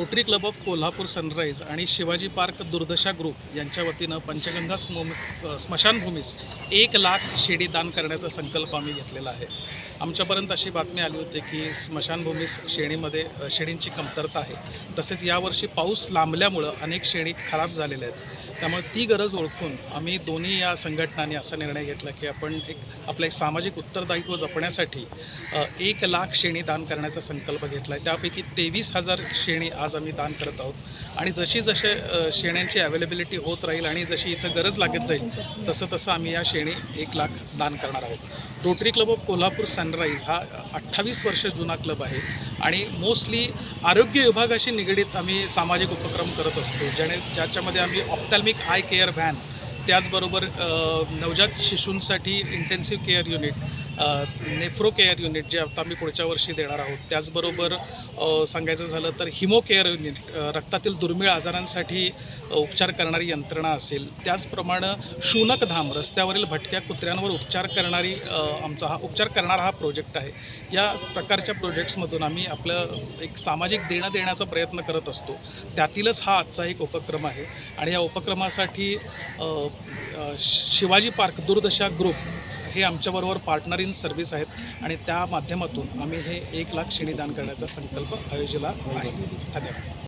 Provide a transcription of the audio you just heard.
Rotary Club of Kolhapur Sunrise आणि Shivaji park दुर्दशा group यांच्या वतीनं पंचगंगा स्म स्मशानभूमीस एक लाख शेडी दान करण्याचा संकल्प आम्ही घेतलेला आहे. आमच्यापर्यंत अशी बातमी आली होती की स्मशानभूमीस शेणीमध्ये अ, शेणींची कमतरता आहे. तसेच यावर्षी पाऊस लांबल्यामुळं अनेक शेणी खराब झालेल्या आहेत. त्यामुळे ती गरज ओळखून आम्ही दोन्ही या संघटनांनी असा निर्णय घेतला की आपण एक आपलं एक सामाजिक उत्तरदायित्व जपण्यासाठी एक लाख शेणी दान करण्याचा संकल्प घेतला आहे. त्यापैकी तेवीस हजार शेणी आज आम्ही दान करत आहोत. आणि जशी जसे श्रेण्यांची शेण्यांची अवेलेबिलिटी होत राहील आणि जशी इथं गरज लागत जाईल तसं तसं आम्ही या शेणी एक लाख दान करणार आहोत. Rotary Club of Kolhapur Sunrise हा अठ्ठावीस वर्ष जुना क्लब आहे आणि मोस्टली आरोग्य विभागाशी निगडीत आम्ही सामाजिक उपक्रम करत असतो ज्याने ज्याच्यामध्ये आम्ही प्राथमिक आय केअर व्हॅन त्याचबरोबर नवजात शिशूंसाठी intensive care unit nephro care unit जे आता आम्ही पुढच्या वर्षी देणार आहोत त्याचबरोबर सांगायचं झालं तर हिमो केअर युनिट रक्तातील दुर्मिळ आजारांसाठी उपचार करणारी यंत्रणा असेल त्याचप्रमाणे शूनकधाम रस्त्यावरील भटक्या कुत्र्यांवर उपचार करणारी आमचा हा उपचार करणारा हा प्रोजेक्ट आहे. या प्रकारच्या प्रोजेक्ट्समधून आम्ही आपलं एक सामाजिक देणं देण्याचा प्रयत्न करत असतो. त्यातीलच हा आजचा एक उपक्रम आहे. आणि या उपक्रमासाठी शिवाजी पार्क दूरदशा ग्रुप हे आमच्याबरोबर पार्टनर इन सर्व्हिस आहेत आणि त्या माध्यमातून आम्ही हे एक लाख शेणीदान करण्याचा संकल्प आयोजिला आहे. धन्यवाद.